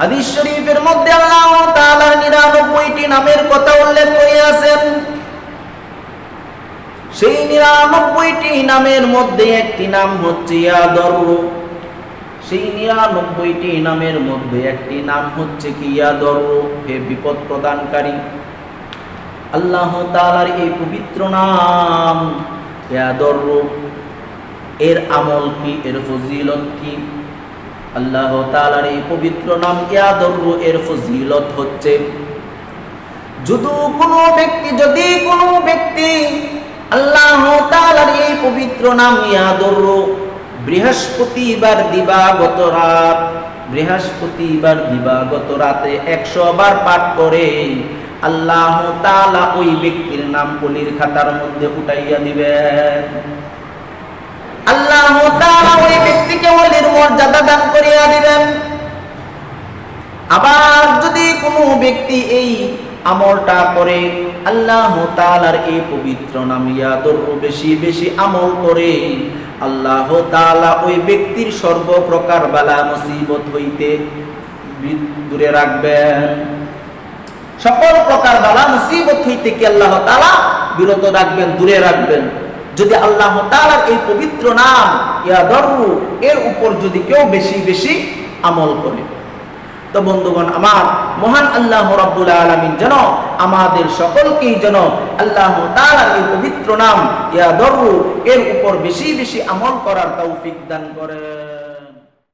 হাদিস শরীফের মধ্যে আল্লাহ তাআলার 99টি নামের কথা উল্লেখ করিয়াছেন সেই 99টি নামের মধ্যে একটি নাম হচ্ছে ইয়াদর। সেই 99টি নামের মধ্যে একটি নাম হচ্ছে কি ইয়াদর? হে বিপদ প্রদানকারী, আল্লাহ তাআলার এই পবিত্র নাম ইয়াদর। এর আমল কি? এর ফজিলত কি? আল্লাহ তাআলার এই পবিত্র নাম ইয়াদর এর ফজিলত হচ্ছে, যদি কোনো ব্যক্তি, যদি কোনো ব্যক্তি আল্লাহ তাআলার এই পবিত্র নাম ইয়াদর বৃহস্পতিবার দিবাগত রাত, বৃহস্পতিবার দিবাগত রাতে একশো বার পাঠ করে আল্লাহ তালা ওই ব্যক্তির নাম কলির খাতার মধ্যে উঠাইয়া দিবেন। আল্লাহ তালা ওই ব্যক্তিকে ওলির মর্যাদা দান করিয়া দিবেন আবার যদি কোনো ব্যক্তি এই আমলটা করে, আল্লাহ তাআলার এই পবিত্র নাম ইয়াদর বেশি বেশি আমল করে। আল্লাহ তাআলা ওই ব্যক্তির সর্বপ্রকার বালা মুসিবত হইতে দূরে রাখবেন। সকল প্রকার বালা মুসিবত হইতে কি আল্লাহ তাআলা বিরত রাখবেন, দূরে রাখবেন? যদি আল্লাহ তাআলার এই পবিত্র নাম ইয়াদরু এর উপর যদি কেউ বেশি বেশি আমল করে। তো বন্ধুগণ, আমার মহান আল্লাহ রাব্বুল আলামিন যেন আমাদের সকলকেই যেন আল্লাহ তাআলার এই পবিত্র নাম, ইয়া দরু এর উপর বেশি বেশি আমল করার তৌফিক দান করে